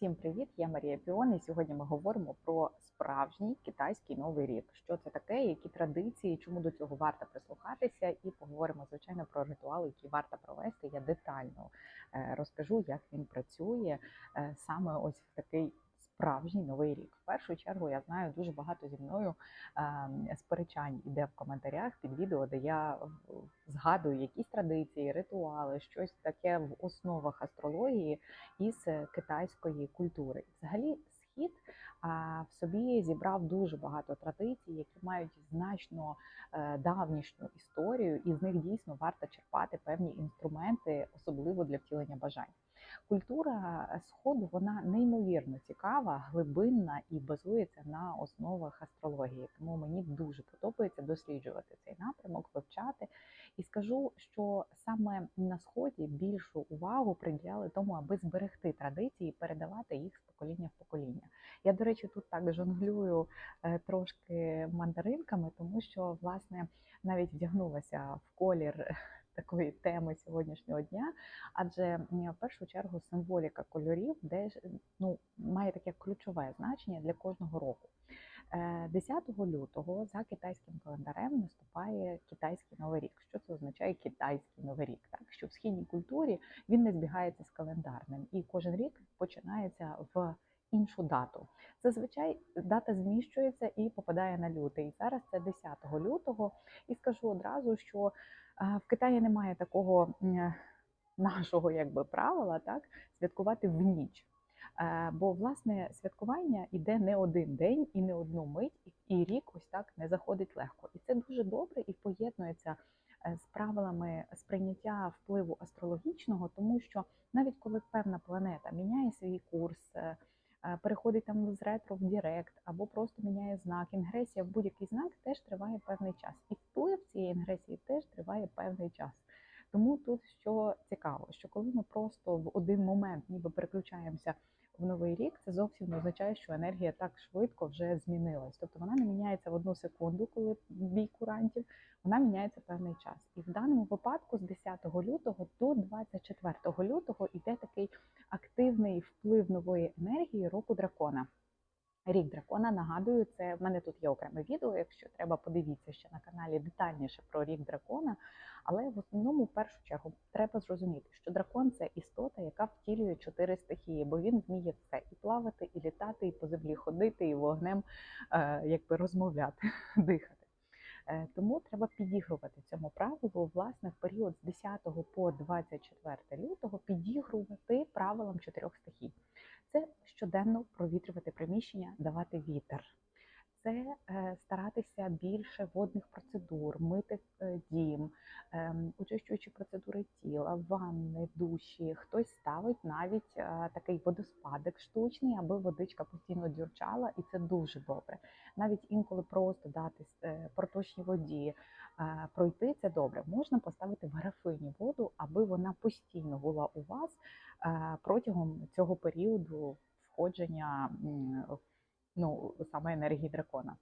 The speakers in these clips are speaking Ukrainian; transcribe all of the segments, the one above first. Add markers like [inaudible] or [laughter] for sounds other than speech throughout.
Всім привіт! Я Марія Піон, і сьогодні ми говоримо про справжній китайський новий рік. Що це таке, які традиції, чому до цього варто прислухатися, і поговоримо звичайно про ритуали, які варто провести. Я детально е, розкажу, як він працює е, саме ось в такий справжній новий рік. В першу чергу я знаю дуже багато зі мною е, сперечань іде в коментарях під відео, де я згадую якісь традиції, ритуали, щось таке в основах астрології із е, китайської культури. Взагалі, схід в собі зібрав дуже багато традицій, які мають значно е, давнішню історію, і з них дійсно варто черпати певні інструменти, особливо для втілення бажань. Культура е, сходу вона неймовірно цікава, глибинна і базується на основах астрології. Тому мені дуже подобається досліджувати цей напрямок, вивчати. І скажу, що саме на сході більшу увагу приділяли тому, аби зберегти традиції і передавати їх з покоління в покоління. Я, до речі, тут так жонглюю е, трошки мандаринками, тому що власне навіть вдягнулася в колір такої теми сьогоднішнього дня, адже в першу чергу символіка кольорів, де ну має таке ключове значення для кожного року. Е, 10 лютого за китайським календарем наступає китайський новий рік. Що це означає китайський новий рік? Так що в східній культурі він не збігається з календарним, і кожен рік починається в іншу дату. Зазвичай дата зміщується і попадає на лютий. Зараз це 10 лютого, і скажу одразу, що в Китаї немає такого нашого якби правила, так святкувати в ніч. Бо власне святкування йде не один день і не одну мить, і- рік ось так не заходить легко. І це дуже добре і поєднується е, з правилами сприйняття впливу астрологічного, тому що навіть коли певна планета міняє свій курс, е, переходить там з ретро в дірект, або просто міняє знак, інгресія в будь-який знак теж триває певний час. І вплив цієї інгресії теж триває певний час. Тому тут що цікаво, що коли ми просто в один момент ніби переключаємося в новий рік, це зовсім не означає, що енергія так швидко вже змінилась. Тобто вона не міняється в одну секунду, коли бій курантів, вона міняється певний час. І в даному випадку з 10 лютого до 24 лютого йде такий активний вплив нової енергії року дракона. Рік дракона нагадую, це в мене тут є окреме відео. Якщо треба, подивіться ще на каналі детальніше про рік дракона. Але в основному, в першу чергу, треба зрозуміти, що дракон це істота, яка втілює чотири стихії, бо він вміє все і плавати, і літати, і по землі ходити, і вогнем е, якби розмовляти, [laughs] дихати. Е, Тому треба підігрувати цьому правилу, власне, в період з 10 по 24 лютого підігрувати правилам чотирьох стихій. Це щоденно провітрювати приміщення, давати вітер. Це е, старатися більше водних процедур, мити е, дім, ем, очищуючи процедури тіла, ванни, душі. Хтось ставить навіть е, такий водоспадик штучний, аби водичка постійно дзюрчала, і це дуже добре. Навіть інколи просто дати проточній воді пройти це добре. Можна поставити в графині воду, аби вона постійно була у вас протягом цього періоду входження ну, саме енергії дракона.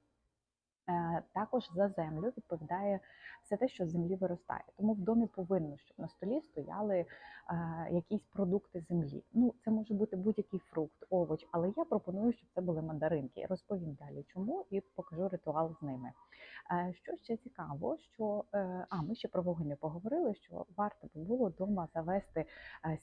Е, Також за землю відповідає все те, що з землі виростає. Тому в домі повинно, щоб на столі стояли е, якісь продукти землі. Ну, це може бути будь-який фрукт, овоч, але я пропоную, щоб це були мандаринки. Розповім далі, чому і покажу ритуал з ними. Е, Що ще цікаво, що а ми ще про вогонь поговорили, що варто би було вдома завести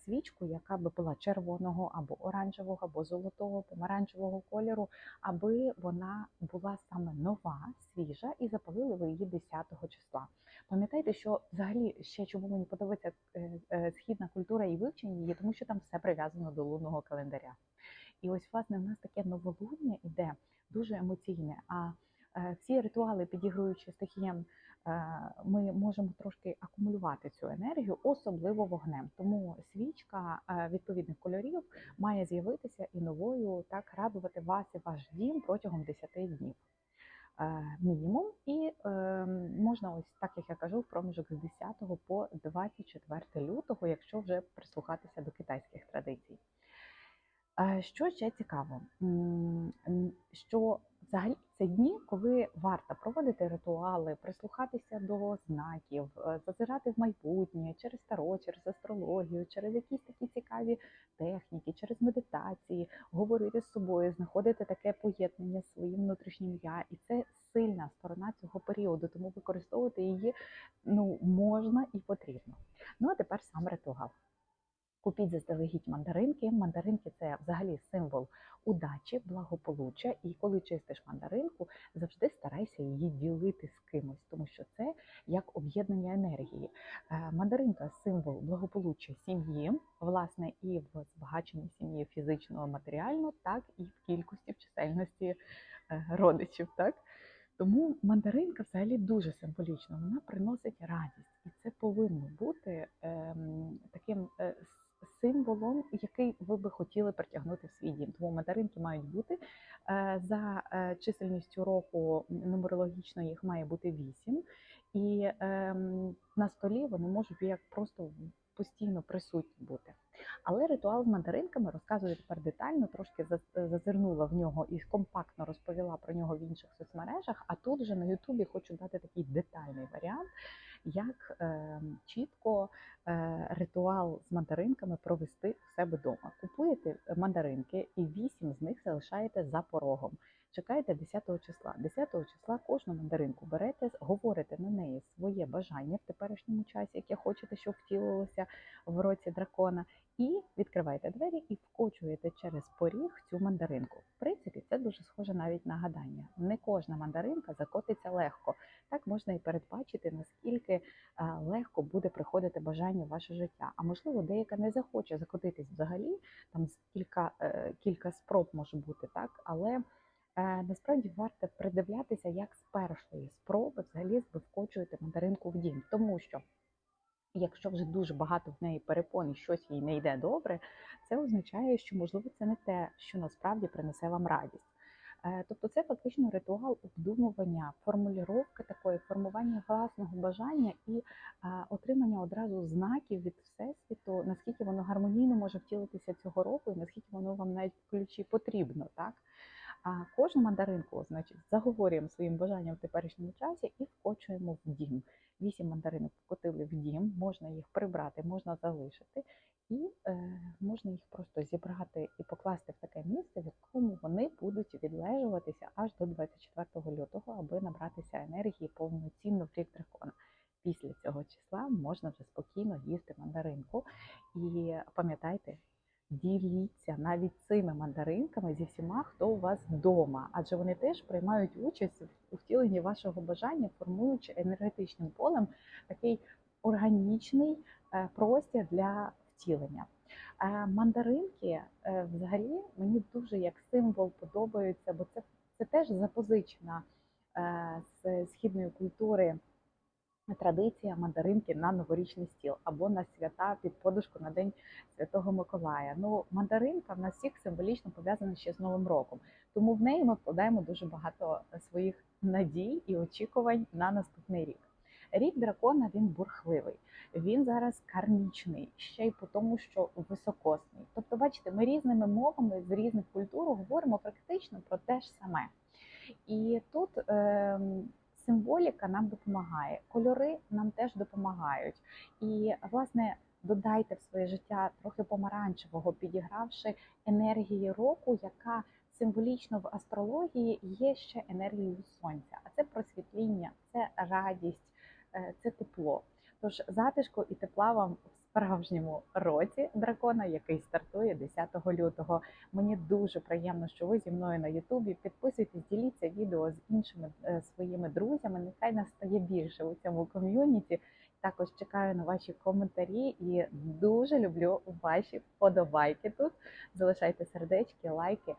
свічку, яка би була червоного або оранжевого, або золотого, помаранчевого кольору, аби вона була саме нова, свіжа, і запалили ви її 10 числа. Пам'ятайте, що взагалі ще чому мені подобається е, е, східна культура і вивчення її, тому що там все прив'язано до лунного календаря. І ось власне в нас таке новолуння іде дуже емоційне. А е, всі ритуали, підігруючи стихіям, ми можемо трошки акумулювати цю енергію, особливо вогнем. Тому свічка відповідних кольорів має з'явитися і новою так радувати вас і ваш дім протягом 10 днів. Е, Мінімум, і е, можна ось так, як я кажу, в проміжок з 10 по 24 лютого, якщо вже прислухатися до китайських традицій. Е, Що ще цікаво, що Взагалі це дні, коли варто проводити ритуали, прислухатися до знаків, е, зазирати в майбутнє через таро, через астрологію, через якісь такі цікаві техніки, через медитації, говорити з собою, знаходити таке поєднання з своїм внутрішнім я, і це сильна сторона цього періоду, тому використовувати її ну можна і потрібно. Ну а тепер сам ритуал. Купіть заздалегідь мандаринки. Мандаринки це взагалі символ удачі, благополуччя. І коли чистиш мандаринку, завжди старайся її ділити з кимось, тому що це як об'єднання енергії. Е, Мандаринка символ благополуччя сім'ї, власне, і в збагаченні сім'ї фізично, матеріально, так і в кількості в чисельності е, родичів. Так? Тому мандаринка взагалі дуже символічна. Вона приносить радість, і це повинно бути ем, таким е, символом, який ви би хотіли притягнути в свій дім. Тому мандаринки мають бути е, за е, чисельністю року нумерологічно їх має бути вісім, і ем, на столі вони можуть як просто постійно присутні бути. Але ритуал з мандаринками розказую тепер детально, трошки заз- зазирнула в нього і компактно розповіла про нього в інших соцмережах. А тут вже на Ютубі хочу дати такий детальний варіант, як е, чітко е, ритуал з мандаринками провести у себе вдома. Купуєте мандаринки і вісім з них залишаєте за порогом. Чекаєте 10 числа. 10 числа кожну мандаринку берете, говорите на неї своє бажання в теперішньому часі, яке хочете, щоб втілилося в році дракона, і відкриваєте двері і вкочуєте через поріг цю мандаринку. В принципі, це дуже схоже навіть на гадання. Не кожна мандаринка закотиться легко. Так можна і передбачити, наскільки е, легко буде приходити бажання в ваше життя. А можливо, деяка не захоче закотитись взагалі. Там кілька, е, кілька спроб може бути так, але. Насправді варто придивлятися, як з першої спроби взагалі ви вкочуєте мандаринку в дім, тому що якщо вже дуже багато в неї перепон і щось їй не йде добре, це означає, що можливо це не те, що насправді принесе вам радість. Е, Тобто це фактично ритуал обдумування, формулювання такої, формування власного бажання і е, отримання одразу знаків від всесвіту, наскільки воно гармонійно може втілитися цього року, і наскільки воно вам навіть ключі потрібно, так? А кожну мандаринку, значить, заговорюємо своїм бажанням в теперішньому часі і вкочуємо в дім. Вісім мандаринок вкотили в дім, можна їх прибрати, можна залишити, і е, можна їх просто зібрати і покласти в таке місце, в якому вони будуть відлежуватися аж до 24 лютого, аби набратися енергії повноцінно в рік дракона. Після цього числа можна вже спокійно їсти мандаринку. І пам'ятайте, діліться навіть цими мандаринками зі всіма, хто у вас вдома, адже вони теж приймають участь у втіленні вашого бажання, формуючи енергетичним полем такий органічний е, простір для втілення. Е, Мандаринки е, взагалі мені дуже як символ подобаються, бо це, це теж запозичена з східної культури традиція мандаринки на новорічний стіл або на свята під подушку на день Святого Миколая. Ну, мандаринка в нас всіх символічно пов'язана ще з Новим роком, тому в неї ми вкладаємо дуже багато своїх надій і очікувань на наступний рік. Рік дракона він бурхливий, він зараз кармічний, ще й по тому, що високосний. Тобто, бачите, ми різними мовами з різних культур говоримо практично про те ж саме. І тут ем, символіка нам допомагає, кольори нам теж допомагають. І власне додайте в своє життя трохи помаранчевого, підігравши енергії року, яка символічно в астрології є ще енергією сонця. А це просвітління, це радість, е, це тепло. Тож затишку і тепла вам в справжньому році дракона, який стартує 10 лютого. Мені дуже приємно, що ви зі мною на Ютубі. Підписуйтесь, діліться відео з іншими е, своїми друзями. Нехай нас стає більше у цьому ком'юніті. Також чекаю на ваші коментарі і дуже люблю ваші вподобайки тут. Залишайте сердечки, лайки.